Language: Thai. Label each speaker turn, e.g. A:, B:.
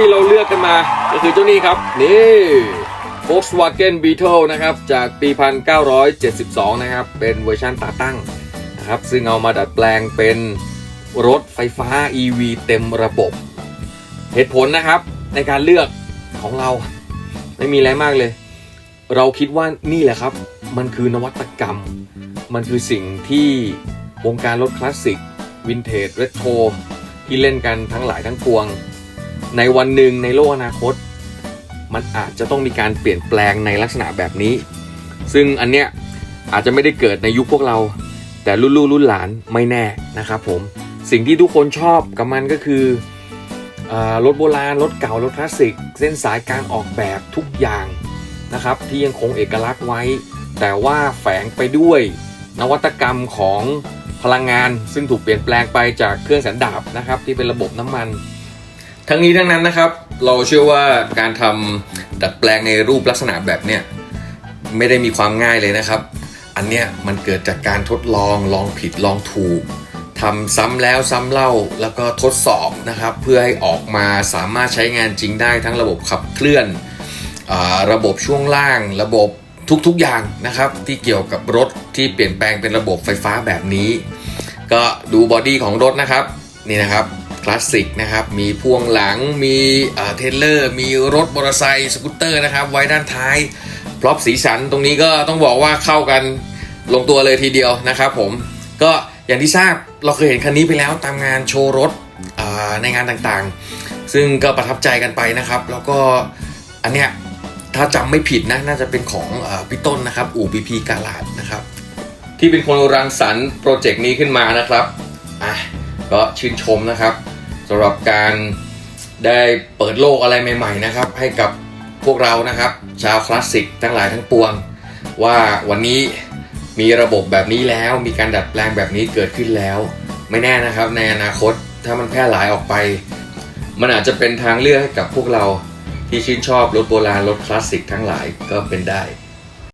A: ที่เราเลือกกันมาก็คือเจ้านี้ครับ นี่ Volkswagen Beetle นะครับ จากปี 1972 นะครับ เป็นเวอร์ชันตาตั้งนะครับ ซึ่งเอามาดัดแปลงเป็นรถไฟฟ้า EV เต็มระบบ เหตุผลนะครับในการเลือกของเราไม่มีอะไรมากเลย เราคิดว่านี่แหละครับ มันคือนวัตกรรม มันคือสิ่งที่วงการรถคลาสสิกวินเทจเรโทรที่เล่นกันทั้งหลายทั้งปวง ในวันหนึ่งในโลกอนาคต มันอาจจะต้องมีการเปลี่ยนแปลงในลักษณะแบบนี้ ซึ่งอันเนี้ยอาจจะไม่ได้เกิดในยุคพวกเรา แต่รุ่นลูกรุ่นหลานไม่แน่นะครับผมสิ่งที่ทุกคนชอบกับมันก็คืออรถโบราณรถเก่ารถคลาสสิก เส้นสายการออกแบบทุกอย่างนะครับ ที่ยังคงเอกลักษณ์ไว้ แต่ว่าแฝงไปด้วยนวัตกรรมของพลังงาน ซึ่งถูกเปลี่ยนแปลงไปจากเครื่องสันดาปนะครับ ที่เป็นระบบน้ำมัน ทั้งนี้ทั้งนั้นนะครับ เราเชื่อว่าการทำดัดแปลงในรูปลักษณะแบบเนี้ยไม่ได้มีความง่ายเลยนะครับ อันเนี้ยมันเกิดจากการทดลองลองผิดลองถูกทำซ้ำแล้วซ้ำเล่าแล้วก็ทดสอบนะครับ เพื่อให้ออกมาสามารถใช้งานจริงได้ทั้งระบบขับเคลื่อนอระบบช่วงล่าง ระบบทุกๆอย่างนะครับ ที่เกี่ยวกับรถที่เปลี่ยนแปลงเป็นระบบไฟฟ้าแบบนี้ ก็ดูบอดี้ของรถนะครับนี่นะครับ ลาสสิกนะครับ มีพ่วงหลัง มีเทเลอร์ มีรถมอเตอร์ไซค์สกูตเตอร์นะครับ ไว้ด้านท้าย พร็อพสีสันตรงนี้ก็ต้องบอกว่าเข้ากันลงตัวเลยทีเดียวนะครับผม ก็อย่างที่ทราบเราเคยเห็นคันนี้ไปแล้วตามงานโชว์รถในงานต่างๆ ซึ่งก็ประทับใจกันไปนะครับ แล้วก็อันเนี้ยถ้าจำไม่ผิดนะน่าจะเป็นของอพี่ต้นนะครับ อู่พีพีกาลาดนะครับ ที่เป็นคนรังสรรค์โปรเจกต์นี้ขึ้นมานะครับอะก็ชื่นชมนะครับ สำหรับการได้เปิดโลกอะไรใหม่ๆนะครับ ให้กับพวกเรานะครับ ชาวคลาสสิกทั้งหลายทั้งปวง ว่าวันนี้มีระบบแบบนี้แล้ว มีการดัดแปลงแบบนี้เกิดขึ้นแล้ว ไม่แน่นะครับ ในอนาคตถ้ามันแพร่หลายออกไป มันอาจจะเป็นทางเลือกให้กับพวกเราที่ชื่นชอบรถโบราณรถคลาสสิกทั้งหลายก็เป็นได้